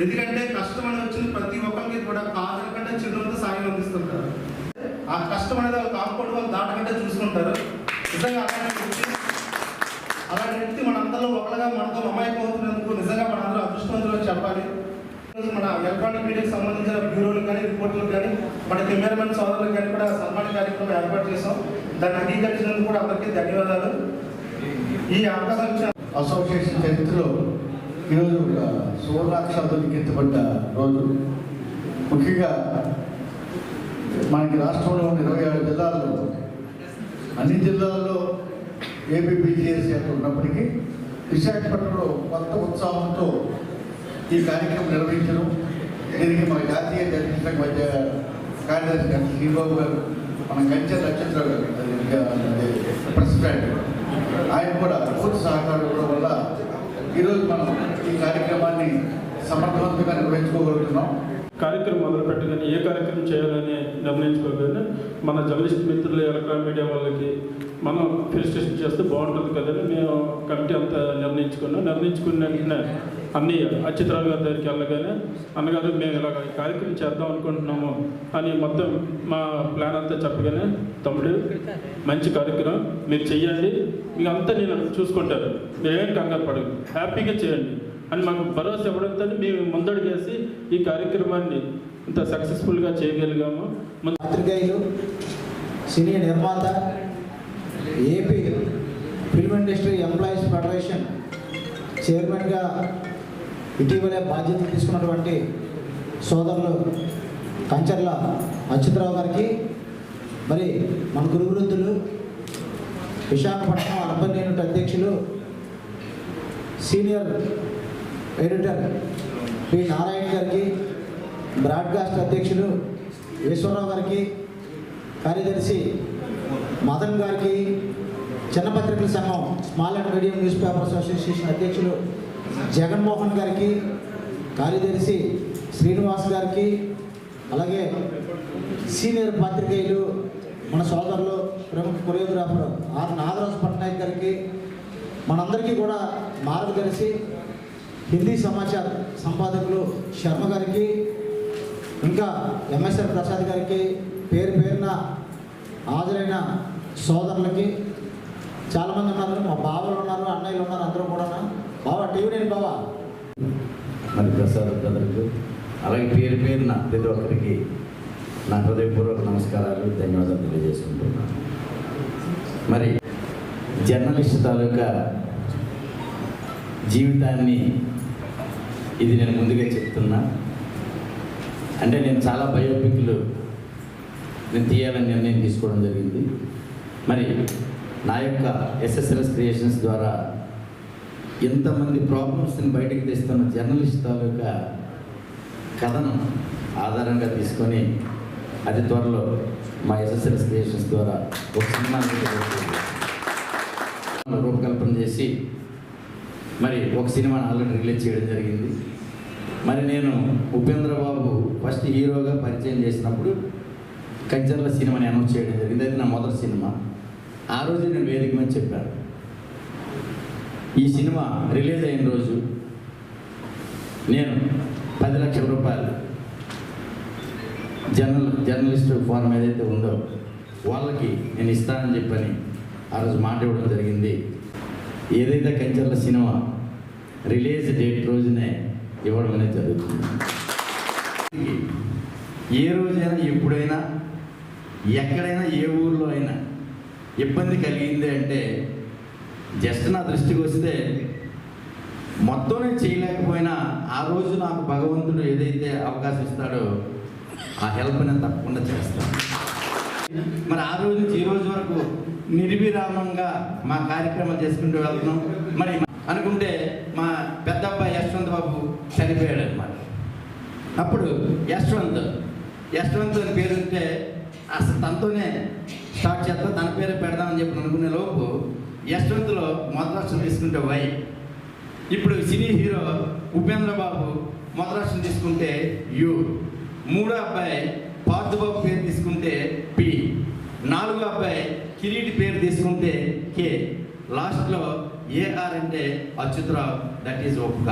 ఎందుకంటే కష్టం అనేది వచ్చిన ప్రతి ఒక్కరికి కూడా కాదల కంటే చిరునవ్వుతో సాయం అందిస్తుంటారు. ఆ కష్టం అనేది ఒక కాంపౌండ్ వాళ్ళు దాటకంటే చూసుకుంటారు. నిజంగా అలాంటి అలాంటి వ్యక్తి మనందరిలో ఒకరిగా మనతో మమాయకం అవుతున్నందుకు నిజంగా మనందరూ అదృష్టవంతులు చెప్పాలి. మన ఎలక్ట్రానిక్ మీడియాకి సంబంధించిన బ్యూరోలు కానీ రిపోర్టులకు కానీ మన కెమెరామెన్ సోదరులు కానీ కూడా సన్మాన కార్యక్రమం ఏర్పాటు చేసాం దాన్ని అంగీకరించినందుకు కూడా అందరికీ ధన్యవాదాలు. ఈ అవకాశం అసోసియేషన్ చరిత్రలో ఈరోజు ఒక సువర్ణాక్షరాలతో లిఖించబడ్డ రోజు. ముఖ్యంగా మనకి రాష్ట్రంలో ఉన్న ఇరవై ఆరు జిల్లాల్లో అన్ని జిల్లాల్లో ఏబిబిజిఎస్ అక్కడ ఉన్నప్పటికీ విశాఖపట్నంలో కొత్త ఉత్సాహంతో ఈ కార్యక్రమం నిర్వహించడం. దీనికి మన జాతీయ జర్నలిస్టుల మధ్య కార్యదర్శి గారు శ్రీబాబు గారు మన కంచె నక్షత్ర గారు ప్రెసిడెంట్ ఆయన కూడా పూర్తి సహకారం వల్ల ఈరోజు మనం ఈ కార్యక్రమాన్ని సమర్థవంతంగా నిర్వహించుకోగలుగుతున్నాం. కార్యక్రమం మొదలు పెట్టగానే ఏ కార్యక్రమం చేయాలని నిర్ణయించుకోగానే మన జర్నలిస్ట్ మిత్రులు ఎలక్ట్రానిక్ మీడియా వాళ్ళకి మనం ఫెలిసిటేషన్ చేస్తే బాగుంటుంది కదని మేము నిర్ణయించుకున్నాం నిర్ణయించుకున్న వెంటనే అన్ని అచ్యుతరావు గారి దగ్గరికి వెళ్ళగానే అన్నగారు మేము ఇలా కార్యక్రమం చేద్దాం అనుకుంటున్నాము అని మొత్తం మా ప్లాన్ అంతా చెప్పగానే తమ్ముడు మంచి కార్యక్రమం మీరు చెయ్యండి. మీకు అంతా నేను చూసుకుంటారు మీరేం కంగారు పడదు హ్యాపీగా చేయండి అని మాకు భరోసా ఇవ్వడంతో మేము ముందడుగేసి ఈ కార్యక్రమాన్ని ఇంత సక్సెస్ఫుల్గా చేయగలిగాము. మన సినీ నిర్మాత AP film industry employees federation చైర్మన్గా ఇటీవలే బాధ్యతలు తీసుకున్నటువంటి సోదరులు కంచర్ల అచ్యుతరావు గారికి మరి మన గురువృద్ధులు విశాఖపట్నం అర్బన్ యూనిట్ అధ్యక్షులు సీనియర్ ఎడిటర్ పి. నారాయణ గారికి బ్రాడ్కాస్ట్ అధ్యక్షులు ఈశ్వరరావు గారికి కార్యదర్శి మదన్ గారికి చిన్న పత్రికల సంఘం small and medium newspapers association అధ్యక్షులు జగన్మోహన్ గారికి కార్యదర్శి శ్రీనివాస్ గారికి అలాగే సీనియర్ పాత్రికేయులు మన సోదరులు ప్రముఖ కొరియోగ్రాఫర్ ఆర్ నాగరాజు పట్నాయక్ గారికి మనందరికీ కూడా మార్గదర్శి హిందీ సమాచార సంపాదకులు శర్మ గారికి ఇంకా ఎంఎస్ఆర్ ప్రసాద్ గారికి పేరు పేరున హాజరైన సోదరులకి చాలామంది ఉన్నారు మా బావలు ఉన్నారు అన్నయ్యలు ఉన్నారు అందరూ కూడా బావా టీవీ నేను బావా. మరి ప్రసాద్ బ్రదర్కు అలాగే పేరు పేరున ప్రతి ఒక్కరికి నా హృదయపూర్వక నమస్కారాలు ధన్యవాదాలు తెలియజేసుకుంటున్నాను. మరి జర్నలిస్ట్ తాలూకా జీవితాన్ని ఇది నేను ముందుగా చెప్తున్నా. అంటే నేను చాలా బయోపిక్లు నేను తీయాలని నిర్ణయం తీసుకోవడం జరిగింది. మరి నా యొక్క ఎస్ఎస్ఎల్ఎస్ క్రియేషన్స్ ద్వారా ఎంతమంది ప్రాబ్లమ్స్ని బయటకు తెస్తున్న జర్నలిస్ట్ తాలూకా కథనం ఆధారంగా తీసుకొని అతి త్వరలో మా ఎస్ఎస్ఎల్ఎస్ క్రియేషన్స్ ద్వారా ఒక సినిమా రూపకల్పన చేసి మరి ఒక సినిమాని ఆల్రెడీ రిలీజ్ చేయడం జరిగింది. మరి నేను ఉపేంద్రబాబు ఫస్ట్ హీరోగా పరిచయం చేసినప్పుడు కంచర్ల సినిమాని అనౌన్స్ చేయడం జరిగింది. అది నా మొదటి సినిమా. ఆ రోజు నేను వేదిక మీద చెప్పాను. ఈ సినిమా రిలీజ్ అయిన రోజు నేను పది లక్షల రూపాయలు జర్నల్ జర్నలిస్ట్ ఫారం ఏదైతే ఉందో వాళ్ళకి నేను ఇస్తానని చెప్పని ఆ రోజు మాట ఇవ్వడం జరిగింది. ఏదైతే కంచర్ల సినిమా రిలీజ్ డేట్ రోజునే ఇవ్వడం అనేది జరుగుతుంది. ఏ రోజైనా ఎప్పుడైనా ఎక్కడైనా ఏ ఊర్లో అయినా ఇబ్బంది కలిగింది అంటే జస్ట్ నా దృష్టికి వస్తే మొత్తం నేను చేయలేకపోయినా ఆ రోజు నాకు భగవంతుడు ఏదైతే అవకాశం ఇస్తాడో ఆ హెల్ప్ నేను తప్పకుండా చేస్తాను. మరి ఆ రోజు నుంచి ఈ రోజు వరకు నిర్విరామంగా మా కార్యక్రమాలు చేసుకుంటూ వెళ్తున్నాం. మరి అనుకుంటే మా పెద్ద అబ్బాయి యశ్వంత్ బాబు చనిపోయాడు అనమాట అప్పుడు యశ్వంత్ యశ్వంత్ అని పేరు ఉంటే అసలు తనతోనే స్టార్ట్ చేద్దాం తన పేరు పెడదామని చెప్పి అనుకునే లోపు యశ్వంత్లో మొదలక్షం తీసుకుంటే వై. ఇప్పుడు సినీ హీరో ఉపేంద్ర బాబు తీసుకుంటే యు. మూడో అబ్బాయి పార్థబాబు పేరు తీసుకుంటే పి. నాలుగో అబ్బాయి కిరీటి పేరు తీసుకుంటే కే. లాస్ట్లో ఏఆర్ అంటే అచ్యుతరావు దట్ ఈజ్ ఒక్క